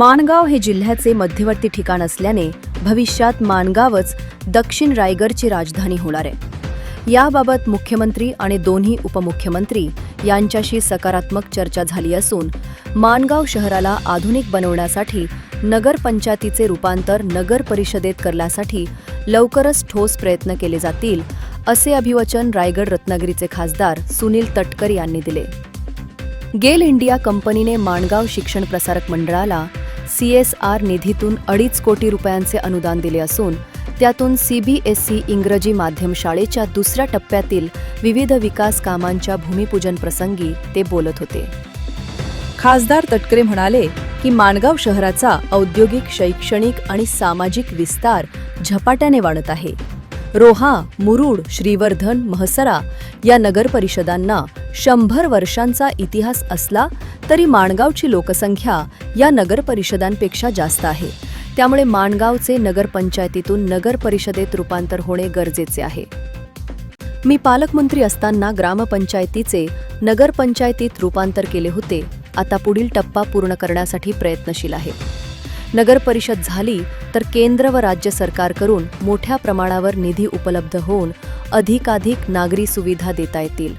माणगाव हे जिल्ह्याचे मध्यवर्ती ठिकाण असल्याने भविष्यात माणगावच दक्षिण रायगडची राजधानी होणार आहे. याबाबत मुख्यमंत्री आणि दोन्ही उपमुख्यमंत्री यांच्याशी सकारात्मक चर्चा झाली असून माणगाव शहराला आधुनिक बनवण्यासाठी नगरपंचायतीचे रूपांतर नगर परिषदेत करण्यासाठी लवकरच ठोस प्रयत्न केले जातील असे अभिवचन रायगड रत्नागिरीचे खासदार सुनील तटकर यांनी दिले. गेल इंडिया कंपनीने माणगाव शिक्षण प्रसारक मंडळाला सी एस आर निधीतून अडीच कोटी रुपयांचे अनुदान दिले असून त्यातून सी बी एस सी इंग्रजी माध्यम शाळेच्या दुसऱ्या टप्प्यातील विविध विकास कामांच्या भूमिपूजन प्रसंगी ते बोलत होते. खासदार तटकरे म्हणाले की माणगाव शहराचा औद्योगिक शैक्षणिक आणि सामाजिक विस्तार झपाट्याने वाढत आहे. रोहा मुरुड श्रीवर्धन महसरा या नगरपरिषदांना शंभर वर्षांचा इतिहास असला तरी माणगावची लोकसंख्या या नगरपरिषदांपेक्षा जास्त आहे. त्यामुळे माणगावचे नगरपंचायतीतून नगरपरिषदेत रूपांतर होणे गरजेचे आहे. मी पालकमंत्री असताना ग्रामपंचायतीचे नगरपंचायतीत रूपांतर केले होते. आता पुढील टप्पा पूर्ण करण्यासाठी प्रयत्नशील आहे. नगरपरिषद झाली तर केंद्र व राज्य सरकारकडून मोठ्या प्रमाणावर निधी उपलब्ध होऊन अधिकाधिक नागरी सुविधा देता येतील.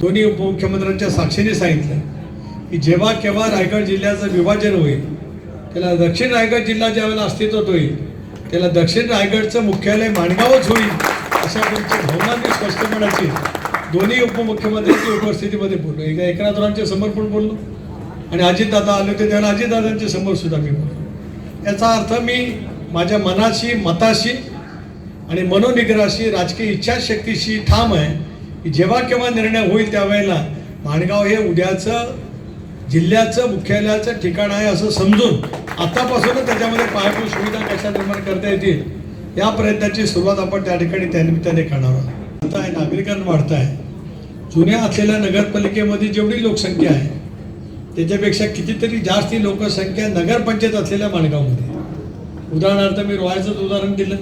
दोन्ही उपमुख्यमंत्र्यांच्या साक्षीने सांगितलं की जेव्हा केव्हा रायगड जिल्ह्याचं विभाजन होईल त्याला दक्षिण रायगड जिल्हा ज्यावेळेला अस्तित्वात होईल त्याला दक्षिण रायगडचं मुख्यालय माणगावच होईल अशा त्यांची भावना मी स्पष्टपणाची दोन्ही उपमुख्यमंत्र्यांच्या उपस्थितीमध्ये बोललो. एका एकनाथरावांच्या समर्पण बोललो? आणि अजितदादा आले होते त्यावेळेला अजितदादांच्या समोर सुद्धा मी बोललो. याचा अर्थ मी माझ्या मनाशी मताशी आणि मनोनिग्रहाशी राजकीय इच्छाशक्तीशी ठाम आहे की जेव्हा केव्हा निर्णय होईल त्यावेळेला माणगाव हे उद्याचं जिल्ह्याचं मुख्यालयाचं ठिकाण आहे असं समजून आतापासूनच त्याच्यामध्ये पायाभूत सुविधा कशा निर्माण करता येतील या प्रयत्नाची सुरुवात आपण त्या ठिकाणी त्यानिमित्ताने करणार आहोत. आता आहे नागरिकांना वाढत आहे जुन्या असलेल्या नगरपालिकेमध्ये जेवढी लोकसंख्या आहे त्याच्यापेक्षा कितीतरी जास्त ही लोकसंख्या नगरपंचायत असलेल्या माणगावमध्ये. उदाहरणार्थ मी रोहायचंच उदाहरण दिलं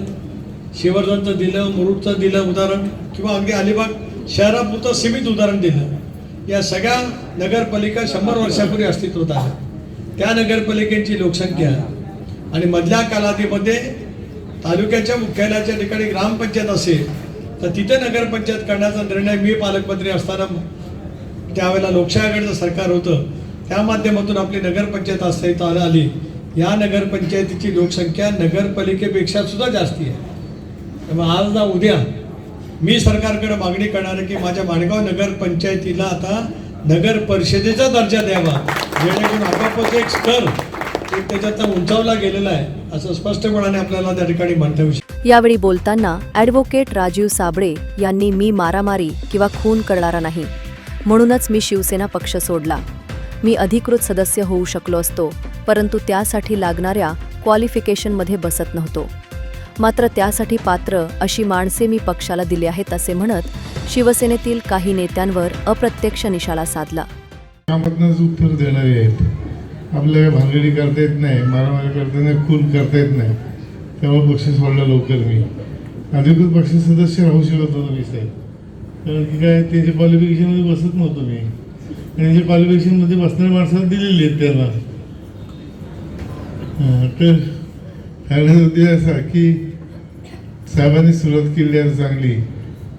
शिवर्धनचं दिलं मुरुडचं दिलं उदाहरण किंवा अगदी अलिबाग शहरापुरतं सीमित उदाहरण दिलं. या सगळ्या नगरपालिका शंभर वर्षापूर्वी अस्तित्वात आहेत त्या नगरपालिकेची लोकसंख्या आणि मधल्या कालावधीमध्ये तालुक्याच्या मुख्यालयाच्या ठिकाणी ग्रामपंचायत असेल तर तिथे नगरपंचायत करण्याचा निर्णय मी पालकमंत्री असताना त्यावेळेला लोकशाहीकडचं सरकार होतं. त्या माध्यमातून आपली नगरपंचायत अस्तित्वात आली या नगरपंचायतीची लोकसंख्या नगरपालिकेपेक्षा सुद्धा जास्ती आहे. त्यामुळे आज ना उद्या मी सरकारकडे मागणी करणार आहे की माझ्या माणगाव नगरपंचायतीला आता नगर परिषदेचा दर्जा द्यावा. जेणेकरून आपापच एक स्तर एक त्याच्यातला उंचावला गेलेला आहे असं स्पष्टपणाने आपल्याला त्या ठिकाणी म्हणता येऊ यावेळी बोलताना ॲडव्होकेट राजीव साबळे यांनी मी मारामारी किंवा खून करणारा नाही. म्हणूनच मी शिवसेना पक्ष सोडला. मी अधिकृत सदस्य होऊ शकलो असतो परंतु त्यासाठी लागणाऱ्या क्वालिफिकेशनमध्ये बसत नव्हतो. मात्र त्यासाठी पात्र अशी माणसे मी पक्षाला दिली आहेत असे म्हणत शिवसेनेतील काही नेत्यांवर अप्रत्यक्ष निशाला साधला. उत्तर देणारे आहेत. आपल्याला काही भानगडी करता येत नाही मारामारी करता येत नाही खून करता येत नाही. त्यामुळे पक्ष सोडला लवकर मी. अधिकृत पक्ष सदस्य राहू शकत होतो मी साहेब. कारण की काय त्यांच्या क्वालिफिकेशनमध्ये बसत नव्हतो मी. त्यांच्या क्वालिफिकेशनमध्ये बसणाऱ्या माणसाला दिलेली आहेत त्याला. तर ह्यावेळेस होती असा की साहेबांनी सुरुवात केली आहे चांगली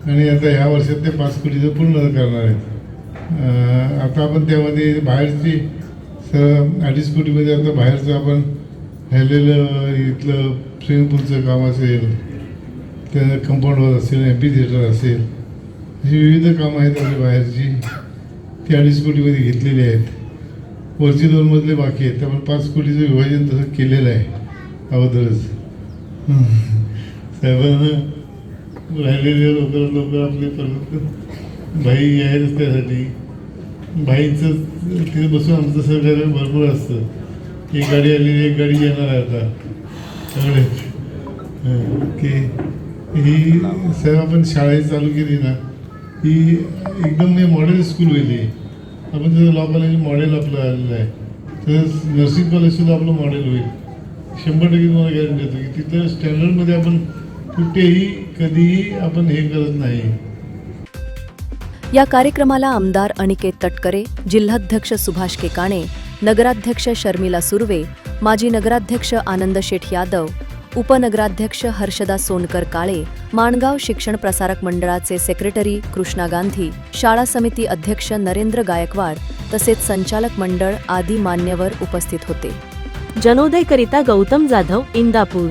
आणि आता ह्या वर्षात ते पाच कोटीचं पूर्ण करणार आहेत. आता आपण त्यामध्ये बाहेरची स अडीच कोटीमध्ये आता बाहेरचं आपण राहिलेलं इथलं स्विमिंग पूलचं काम असेल त्या कंपाऊंडवर असेल एम पी थिएटर असेल अशी विविध कामं आहेत आपली बाहेरची. ती अडीच कोटीमध्ये घेतलेली आहेत. वरची दोन मजले बाकी आहेत. त्यामुळे पाच कोटीचं विभाजन तसं केलेलं आहे. अगोदरच. साहेबांना राहिलेले लवकरात लवकर आपले परत भाई यायलाच त्यासाठी. भाईचं तिथे बसून आमचं सहकार्य भरपूर असतं. एक गाडी आलेली एक गाडी येणार आहे आता. त्यामुळे की ही सर आपण शाळा चालू केली ना ही एकदम मी मॉडेल स्कूल होईल. आपण त्याचं लॉ कॉलेज मॉडेल आपलं आलेलं आहे. तसंच नर्सिंग कॉलेजसुद्धा आपलं मॉडेल होईल. शंभर टक्के तुम्हाला गॅरंटी देतो की तिथं स्टँडर्डमध्ये आपण कुठेही कधीही आपण हे करत नाही. या कार्यक्रमाला आमदार अनिकेत तटकरे जिल्हाध्यक्ष सुभाष केकाणे नगराध्यक्ष शर्मिला सुर्वे माजी नगराध्यक्ष आनंद शेठ यादव उपनगराध्यक्ष हर्षदा सोनकर काळे माणगाव शिक्षण प्रसारक मंडळाचे सेक्रेटरी कृष्णा गांधी शाळा समिती अध्यक्ष नरेंद्र गायकवाड तसेच संचालक मंडळ आदी मान्यवर उपस्थित होते. जनोदयकरिता गौतम जाधव इंदापूर.